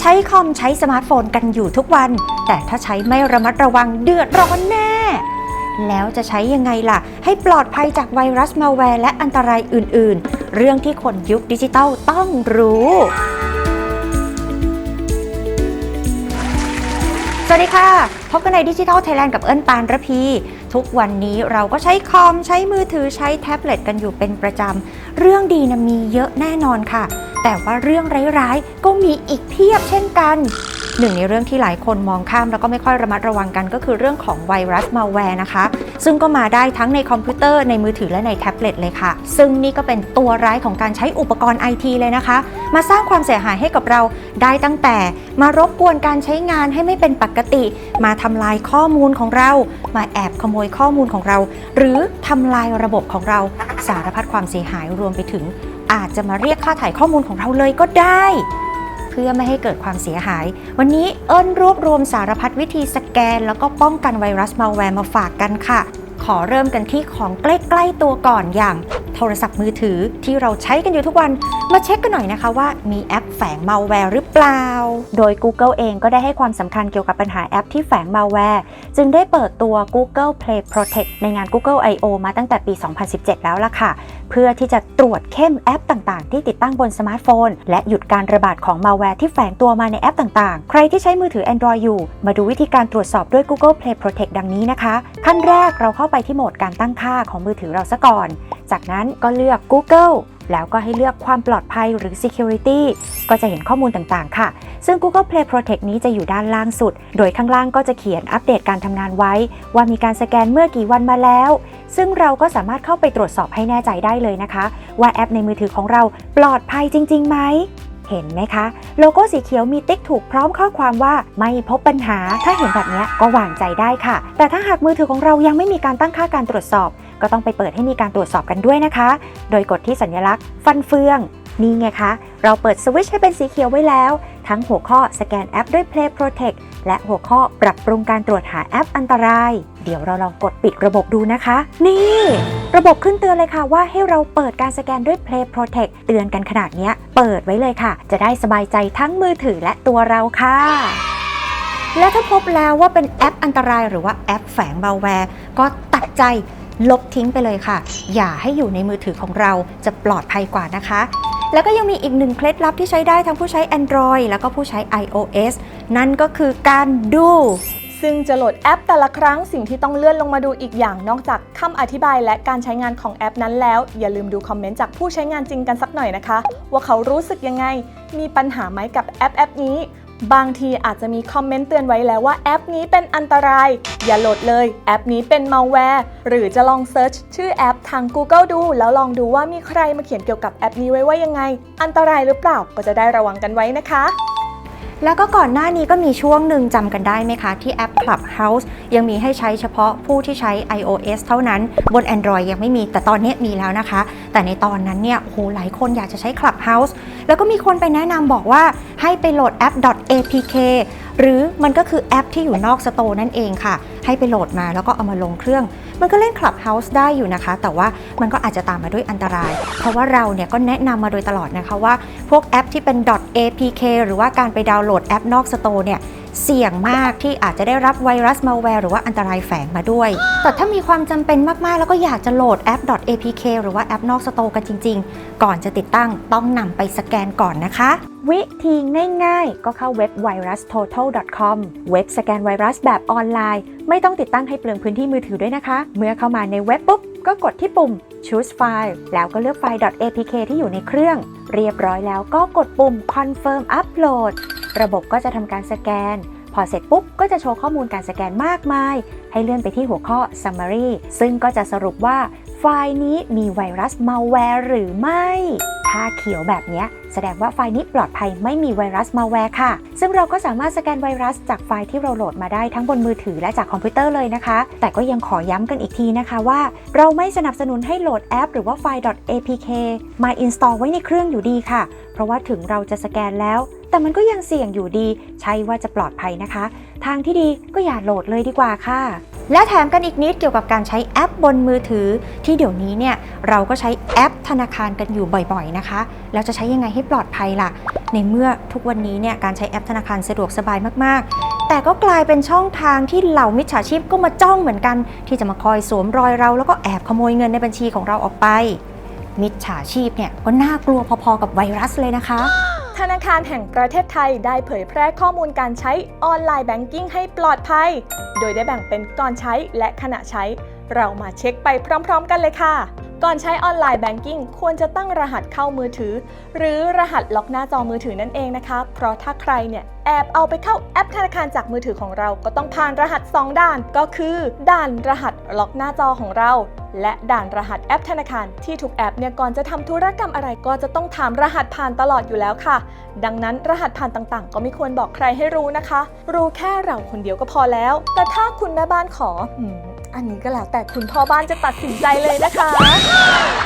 ใช้คอมใช้สมาร์ทโฟนกันอยู่ทุกวัน แต่ถ้าใช้ไม่ระมัดระวังเดือดร้อนแน่ แล้วจะใช้ยังไงล่ะ ให้ปลอดภัยจากไวรัสมาแวร์และอันตรายอื่น ๆ เรื่องที่คนยุคดิจิตัลต้องรู้สวัสดีค่ะ พบกันในดิจิทัลไทยแลนด์กับเอิญปานระพี ทุกวันนี้เราก็ใช้คอม ใช้มือถือใช้แท็บเล็ตกันอยู่เป็นประจำ เรื่องดีนะมีเยอะแน่นอนค่ะ แต่ว่าเรื่องร้ายๆ ก็มีอีกเพียบเช่นกัน หนึ่งในเรื่องที่หลายคนมองข้ามแล้วก็ไม่ค่อยระมัดระวังกันก็คือเรื่องของไวรัสมาแวร์นะคะ ซึ่งก็มาได้ทั้งในคอมพิวเตอร์ในมือถือและในแท็บเล็ตเลยค่ะ ซึ่งนี่ก็เป็นตัวร้ายของการใช้อุปกรณ์ไอทีเลยนะคะ มาสร้างความเสียหายให้กับเราได้ตั้งแต่ มารบกวนการใช้งานให้ไม่เป็นปกติ มาทำลายข้อมูลของเรา มาแอบขโมยข้อมูลของเรา หรือทำลายระบบของเราสารพัดความเสียหายรวมไปถึง อาจจะมาเรียกค่าถ่ายข้อมูลของเราเลยก็ได้ เพื่อไม่ให้เกิดความเสียหาย วันนี้เอิญรวบรวมสารพัดวิธีสแกน แล้วก็ป้องกันไวรัสมาแวร์มาฝากกันค่ะ อเริ่มกันที่ของใกล้ๆตัวก่อนอย่างโทรศัพท์มือถือที่เราใช้กันอยู่ทุกวัน มาเช็คกันหน่อยนะคะว่ามีแอปแฝงมาแวร์หรือเปล่า โดย Google เองก็ได้ให้ความสำคัญเกี่ยวกับปัญหาแอปที่แฝงมาแวร์จึงได้เปิดตัว Google Play Protect ในงาน Google I/O มาตั้งแต่ปี 2017 แล้วล่ะค่ะ เพื่อที่จะตรวจเข้มแอปต่างๆ ที่ติดตั้งบนสมาร์ทโฟน และหยุดการระบาดของมาแวร์ที่แฝงตัวมาในแอปต่างๆ ใครที่ใช้มือถือ Android อยู่ มาดูวิธีการตรวจสอบด้วย Google Play Protect ดังนี้นะคะ ขั้นแรกเราเข้าไปที่โหมดการตั้งค่าของมือถือเราซะก่อน จากนั้นก็เลือก Google แล้วก็ให้เลือกความปลอดภัยหรือ Security ก็จะเห็นข้อมูลต่างๆ ค่ะ ซึ่ง Google Play Protect นี้จะอยู่ด้านล่างสุด โดยข้างล่างก็จะเขียนอัปเดตการทำงานไว้ ว่ามีการสแกนเมื่อกี่วันมาแล้ว ซึ่งเราก็สามารถเข้าไปตรวจสอบให้แน่ใจได้เลยนะคะ ว่าแอปในมือถือของเราปลอดภัยจริงๆไหม เห็นไหมคะ โลโก้สีเขียวมีติ๊กถูกพร้อมข้อความว่าไม่พบปัญหา ถ้าเห็นแบบนี้ก็วางใจได้ค่ะ แต่ถ้าหากมือถือของเรายังไม่มีการตั้งค่าการตรวจสอบ ก็ต้องไปเปิดให้มีการตรวจสอบกันด้วยนะคะ โดยกดที่สัญลักษณ์ ฟันเฟืองนี่ไงคะ เราเปิดสวิตช์ให้เป็นสีเขียวไว้แล้วทั้งหัวข้อสแกนแอปด้วย Play Protect และหัวข้อปรับปรุงการตรวจหาแอปอันตราย เดี๋ยวเราลองกดปิดระบบดูนะคะ นี่ ระบบขึ้นเตือนเลยค่ะว่าให้เราเปิดการสแกนด้วย Play Protect เตือนกันขนาดนี้เปิดไว้เลยค่ะ จะได้สบายใจทั้งมือถือและตัวเราค่ะและถ้าพบแล้วว่าเป็นแอปอันตรายหรือว่าแอปแฝงเบาแวร์ ก็ตัดใจลบทิ้งไปเลยค่ะ อย่าให้อยู่ในมือถือของเราจะปลอดภัยกว่านะคะ แล้วก็ยังมีอีกหนึ่งเคล็ดลับที่ใช้ได้ทั้งผู้ใช้ Android แล้วก็ผู้ใช้ iOS นั่นก็คือการดูซึ่งจะโหลดแอปแต่ละครั้งสิ่งที่ต้องเลื่อนลงมาดูอีกอย่างนอกจากคำอธิบายและการใช้งานของแอปนั้นแล้ว อย่าลืมดูคอมเมนต์จากผู้ใช้งานจริงกันสักหน่อยนะคะ ว่าเขารู้สึกยังไง มีปัญหาไหมกับแอปแอปนี้ บางทีอาจจะมีคอมเมนต์เตือนไว้แล้วว่าแอปนี้เป็นอันตราย อย่าโหลดเลยแอปนี้เป็นมัลแวร์หรือจะลองเซิร์ชชื่อแอปทาง Google ดู แล้วลองดูว่ามีใครมาเขียนเกี่ยวกับแอปนี้ไว้ว่ายังไง อันตรายหรือเปล่าก็จะได้ระวังกันไว้นะคะแล้วก็ก่อนหน้านี้ก็มีช่วงหนึ่งจำกันได้ไหมคะ ที่แอป Clubhouse ยังมีให้ใช้เฉพาะผู้ที่ใช้ iOS เท่านั้นบน Android ยังไม่มีแต่ตอนนี้มีแล้วนะคะ แต่ในตอนนั้นเนี่ยโอ้โหหลายคนอยากจะใช้ Clubhouse แล้วก็มีคนไปแนะนำบอกว่าให้ไปโหลดแอป .apk หรือมันก็คือแอปที่อยู่นอกสโตร์นั่นเองค่ะ ให้ไปโหลดมาแล้วก็เอามาลงเครื่อง มันก็เล่น Clubhouse ได้อยู่นะคะ แต่ว่ามันก็อาจจะตามมาด้วยอันตราย เพราะว่าเราเนี่ยก็แนะนำมาโดยตลอดนะคะว่า พวกแอปที่เป็น .apk หรือว่าการไปดาวน์โหลดแอปนอกสโตร์เนี่ย เสี่ยงมากที่อาจจะได้รับไวรัสมาแวร์หรือว่าอันตรายแฝงมาด้วย แต่ถ้ามีความจำเป็นมาก ๆ แล้วก็อยากจะโหลดแอป .apk หรือว่าแอปนอกสโตร์กันจริง ๆ ก่อนจะติดตั้งต้องนำไปสแกนก่อนนะคะ วิธีง่าย ๆ ก็เข้าเว็บ virustotal.com เว็บสแกนไวรัสแบบออนไลน์ ไม่ต้องติดตั้งให้เปลืองพื้นที่มือถือด้วยนะคะ เมื่อเข้ามาในเว็บปุ๊บก็กดที่ปุ่ม choose file แล้วก็เลือกไฟล์ .apk ที่อยู่ในเครื่อง เรียบร้อยแล้วก็กดปุ่ม confirm upload ระบบก็จะทำการสแกน พอเสร็จปุ๊บ ก็จะโชว์ข้อมูลการสแกนมากมาย ให้เลื่อนไปที่หัวข้อ summary ซึ่งก็จะสรุปว่าไฟล์นี้มีไวรัสมาแวร์หรือไม่ ถ้าเขียวแบบนี้แสดงว่าไฟล์นี้ปลอดภัยไม่มีไวรัสมาแวร์ค่ะ ซึ่งเราก็สามารถสแกนไวรัสจากไฟล์ที่เราโหลดมาได้ทั้งบนมือถือและจากคอมพิวเตอร์เลยนะคะ แต่ก็ยังขอย้ำกันอีกทีนะคะว่า เราไม่สนับสนุนให้โหลดแอป หรือว่าไฟล์ .apk มา install ไว้ในเครื่องอยู่ดีค่ะ เพราะว่าถึงเราจะสแกนแล้ว แต่มันก็ยังเสี่ยงอยู่ดี ใช่ว่าจะปลอดภัยนะคะ ทางที่ดีก็อย่าโหลดเลยดีกว่าค่ะ และแถมกันอีกนิดเกี่ยวกับการใช้แอปบนมือถือ ที่เดี๋ยวนี้เนี่ยเราก็ใช้แอปธนาคารกันอยู่บ่อยๆนะคะ แล้วจะใช้ยังไงให้ปลอดภัยล่ะ ในเมื่อทุกวันนี้เนี่ยการใช้แอปธนาคารสะดวกสบายมากๆ แต่ก็กลายเป็นช่องทางที่เหล่ามิจฉาชีพก็มาจ้องเหมือนกัน ที่จะมาคอยสวมรอยเรา แล้วก็แอบขโมยเงินในบัญชีของเราออกไปมิจฉาชีพเนี่ยก็น่ากลัวพอๆกับไวรัสเลยนะคะ ธนาคารแห่งประเทศไทยได้เผยแพร่ข้อมูลการใช้ออนไลน์แบงกิ้งให้ปลอดภัย โดยได้แบ่งเป็นก่อนใช้และขณะใช้ เรามาเช็คไปพร้อม ๆ กันเลยค่ะ ก่อนใช้ออนไลน์แบงกิ้งควรจะตั้งรหัสเข้ามือถือ หรือรหัสล็อกหน้าจอมือถือนั่นเองนะคะ เพราะถ้าใครเนี่ยแอบเอาไปเข้าแอปธนาคารจากมือถือของเรา ก็ต้องผ่านรหัส 2 ด่านก็คือ ด่านรหัสล็อกหน้าจอของเรา และด่านรหัสแอปธนาคารที่ทุกแอปเนี่ยก่อนจะทำธุรกรรมอะไรก็จะต้องถามรหัสผ่านตลอดอยู่แล้วค่ะ ดังนั้นรหัสผ่านต่างๆ ก็ไม่ควรบอกใครให้รู้นะคะ รู้แค่เราคนเดียวก็พอแล้ว แต่ถ้าคุณแม่บ้านขอ อันนี้ก็แล้วแต่คุณพ่อบ้านจะตัดสินใจเลยนะคะ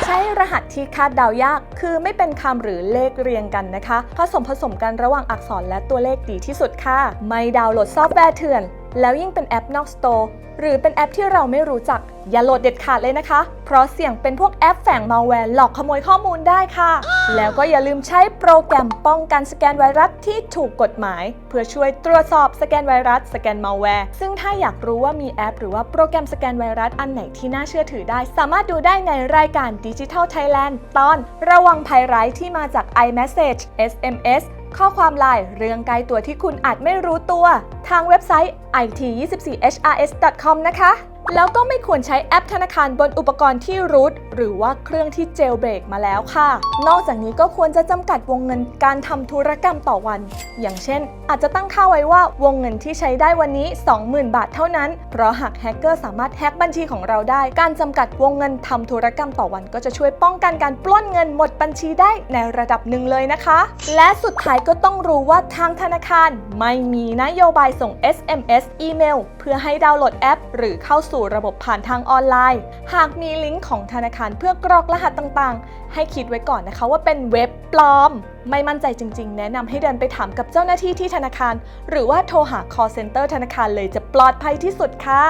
ใช้รหัสที่คาดเดายาก คือไม่เป็นคำหรือเลขเรียงกันนะคะ ผสมผสมกันระหว่างอักษรและตัวเลขดีที่สุดค่ะ ไม่ดาวน์โหลดซอฟต์แวร์เถื่อน แล้วยิ่งเป็นแอปนอกสโตร์หรือเป็นแอปที่เราไม่รู้จัก อย่าโหลดเด็ดขาดเลยนะคะ เพราะเสี่ยงเป็นพวกแอปแฝงมาแวร์หลอกขโมยข้อมูลได้ค่ะ แล้วก็อย่าลืมใช้โปรแกรมป้องกันสแกนไวรัสที่ถูกกฎหมาย เพื่อช่วยตรวจสอบสแกนไวรัสสแกนมาแวร์ซึ่งถ้าอยากรู้ว่ามีแอป หรือว่าโปรแกรมสแกนไวรัสอันไหนที่น่าเชื่อถือได้ สามารถดูได้ในรายการ Digital Thailand ตอน ระวังภัยร้ายที่มาจาก iMessage SMS ข้อความไลน์เรื่องไกลตัวที่คุณอาจไม่รู้ตัว ทางเว็บไซต์ it24hrs.com นะคะ แล้วก็ไม่ควรใช้แอปธนาคารบนอุปกรณ์ที่รูทหรือว่าเครื่องที่เจลเบรกมาแล้วค่ะ นอกจากนี้ก็ควรจะจำกัดวงเงินการทำธุรกรรมต่อวัน อย่างเช่น อาจจะตั้งค่าไว้ว่าวงเงินที่ใช้ได้วันนี้ 20,000 บาทเท่านั้น เพราะหากแฮกเกอร์สามารถแฮกบัญชีของเราได้ การจำกัดวงเงินทำธุรกรรมต่อวัน ก็จะช่วยป้องกันการปล้นเงินหมดบัญชีได้ในระดับหนึ่งเลยนะคะ และสุดท้ายก็ต้องรู้ว่าทางธนาคาร ไม่มีนโยบายส่ง SMS อีเมล เพื่อให้ดาวน์โหลดแอป หรือเข้าสู่ระบบผ่านทางออนไลน์ หากมีลิงก์ของธนาคารเพื่อกรอกรหัสต่างๆ ให้คิดไว้ก่อนนะคะว่าเป็นเว็บปลอม ไม่มั่นใจจริงๆ แนะนำให้เดินไปถามกับเจ้าหน้าที่ที่ธนาคาร หรือว่าโทรหา call center ธนาคารเลยจะปลอดภัยที่สุดค่ะ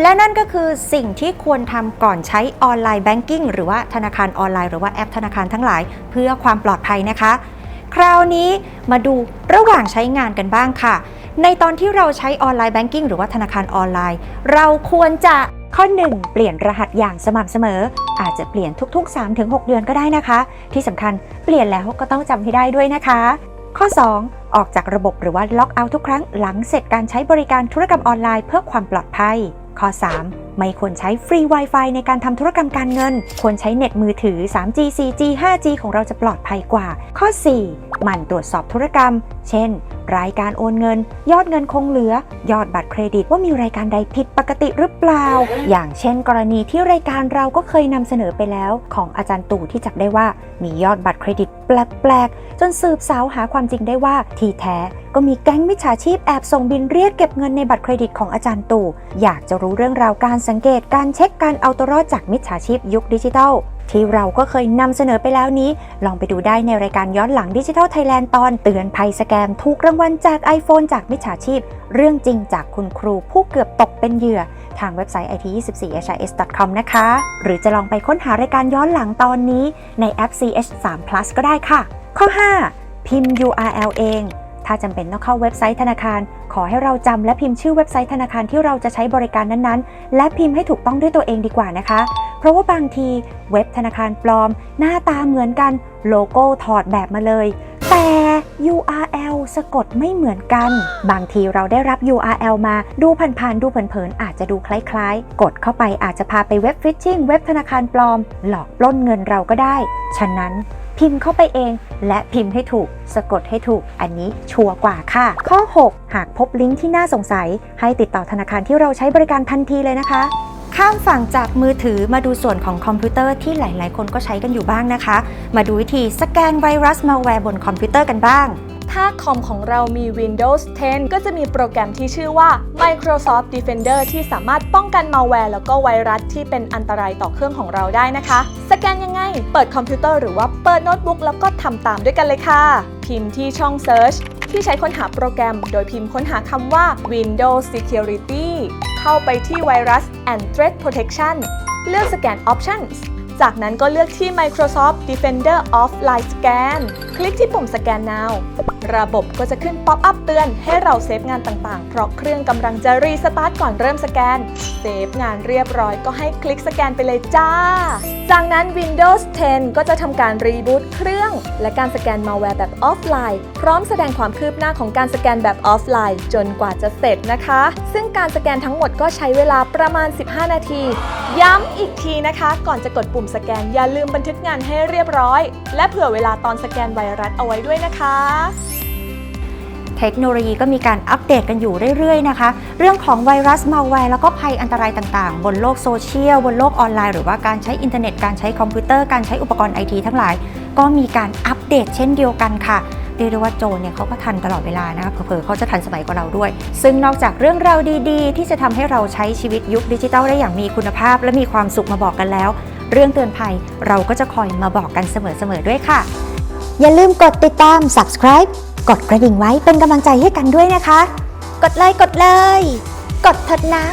และนั่นก็คือสิ่งที่ควรทำก่อนใช้ออนไลน์แบงกิ้งหรือว่าธนาคารออนไลน์หรือว่าแอปธนาคารทั้งหลาย เพื่อความปลอดภัยนะคะ คราวนี้มาดูระหว่างใช้งานกันบ้างค่ะ ในตอนที่เราใช้ออนไลน์แบงกิ้งหรือว่าธนาคารออนไลน์ เราควรจะข้อ 1 เปลี่ยนรหัสอย่างสม่ำเสมอ อาจจะเปลี่ยนทุก ๆ 3-6 เดือนก็ได้นะคะ ที่สำคัญเปลี่ยนแล้วก็ต้องจำให้ได้ด้วยนะคะ ข้อ 2 ออกจากระบบหรือว่าล็อกเอาท์ทุกครั้งหลังเสร็จการใช้บริการธุรกรรมออนไลน์เพื่อความปลอดภัย ข้อ 3 ไม่ควรใช้ฟรี Wi-Fi ในการทำธุรกรรมการเงิน ควรใช้เน็ตมือถือ 3G 4G 5G ของเราจะปลอดภัยกว่า ข้อ 4 หมั่นตรวจสอบธุรกรรม เช่น รายการโอนเงิน ยอดเงินคงเหลือ ยอดบัตรเครดิตว่ามีรายการใดผิดปกติหรือเปล่า อย่างเช่น กรณีที่รายการเราก็เคยนำเสนอไปแล้ว ของอาจารย์ตู่ที่จับได้ว่ามียอดบัตรเครดิตแปลกๆ จนสืบสาวหาความจริงได้ว่าที่แท้ ก็มีแก๊งมิจฉาชีพแอบส่งบินเรียกเก็บเงินในบัตรเครดิตของอาจารย์ตู่ อยากจะรู้เรื่องราวการสังเกตการเช็คการเอาตัวรอดจากมิจฉาชีพยุคดิจิทัลที่เราก็เคยนำเสนอไปแล้วนี้ ลองไปดูได้ในรายการย้อนหลังดิจิทัลไทยแลนด์ตอนเตือนภัยสแกมถูกรางวัลจาก iPhone จากมิจฉาชีพ เรื่องจริงจากคุณครูผู้เกือบตกเป็นเหยื่อ ทางเว็บไซต์ it24hrs.com นะคะ หรือจะลองไปค้นหารายการย้อนหลังตอนนี้ในแอป CH3 Plus ก็ได้ค่ะ ข้อ 5 พิมพ์ URL เอง ถ้าจำเป็นต้องเข้าเว็บไซต์ธนาคาร ขอให้เราจำและพิมพ์ชื่อเว็บไซต์ธนาคารที่เราจะใช้บริการนั้นๆ และพิมพ์ให้ถูกต้องด้วยตัวเองดีกว่านะคะ เพราะว่าบางทีเว็บธนาคารปลอม หน้าตาเหมือนกันโลโก้ถอดแบบมาเลยแต่ URL สะกดไม่เหมือนกัน บางทีเราได้รับ URL มาดูผ่านๆ ดูเผินๆ อาจจะดูคล้ายๆ กดเข้าไปอาจจะพาไปเว็บฟิชชิงเว็บธนาคารปลอม หลอกปล้นเงินเราก็ได้ ฉะนั้น พิมพ์เข้าไปเอง และพิมพ์ให้ถูก สะกดให้ถูก อันนี้ชัวร์กว่าค่ะ ข้อ 6 หากพบลิงก์ที่น่าสงสัย ให้ติดต่อธนาคารที่เราใช้บริการทันทีเลยนะคะข้ามฝั่งจากมือถือมาดูส่วนของคอมพิวเตอร์ที่หลาย ๆ คนก็ใช้กันอยู่บ้างนะคะ มาดูวิธีสแกนไวรัสมาแวร์บนคอมพิวเตอร์กันบ้าง ถ้าคอมของเรามี Windows 10 ก็จะมีโปรแกรมที่ชื่อว่า Microsoft Defender ที่สามารถป้องกันมาแวร์แล้วก็ไวรัสที่เป็นอันตรายต่อเครื่องของเราได้นะคะ สแกนยังไง เปิดคอมพิวเตอร์หรือว่าเปิดโน้ตบุ๊กแล้วก็ทำตามด้วยกันเลยค่ะ พิมพ์ที่ช่อง Search ที่ใช้ค้นหาโปรแกรม โดยพิมพ์ค้นหาคำว่า Windows Security เข้าไปที่ Virus and Threat Protection เลือก Scan Options จากนั้นก็เลือกที่ Microsoft Defender Offline Scan คลิกที่ปุ่ม Scan Now ระบบก็จะขึ้นป๊อปอัพเตือนให้เราเซฟงานต่างๆ เพราะเครื่องกำลังจะรีสตาร์ทก่อนเริ่มสแกน เซฟงานเรียบร้อยก็ให้คลิกสแกนไปเลยจ้า จากนั้น Windows 10 ก็จะทำการรีบูตเครื่อง และการสแกนมาแวร์แบบออฟไลน์ พร้อมแสดงความคืบหน้าของการสแกนแบบออฟไลน์ จนกว่าจะเสร็จนะคะ ซึ่งการสแกนทั้งหมดก็ใช้เวลาประมาณ 15 นาที ย้ำอีกทีนะคะ ก่อนจะกดปุ่มสแกนอย่าลืมบันทึกงานให้เรียบร้อย และเผื่อเวลาตอนสแกนไวรัสเอาไว้ด้วยนะคะ เทคโนโลยีก็มีการอัปเดตกันอยู่เรื่อยๆนะคะ เรื่องของไวรัสมาแวร์แล้วก็ภัยอันตรายต่างๆ บนโลกโซเชียล บนโลกออนไลน์หรือว่าการใช้อินเทอร์เน็ต การใช้คอมพิวเตอร์ การใช้อุปกรณ์ไอทีทั้งหลาย ก็มีการอัปเดตเช่นเดียวกันค่ะเรียกได้ว่าโจรเนี่ยเขาก็ทันตลอดเวลานะคะเผลอๆเขาจะทันสมัยกว่าเราด้วย ซึ่งนอกจากเรื่องราวดีๆ ที่จะทำให้เราใช้ชีวิตยุคดิจิทัลได้อย่างมีคุณภาพ และมีความสุขมาบอกกันแล้ว เรื่องเตือนภัยเราก็จะคอยมาบอกกันเสมอๆด้วยค่ะ อย่าลืมกดติดตาม subscribe กดกระดิ่งไว้เป็นกำลังใจให้กันด้วยนะคะ กดเลยกดเลย กดเถิดนะ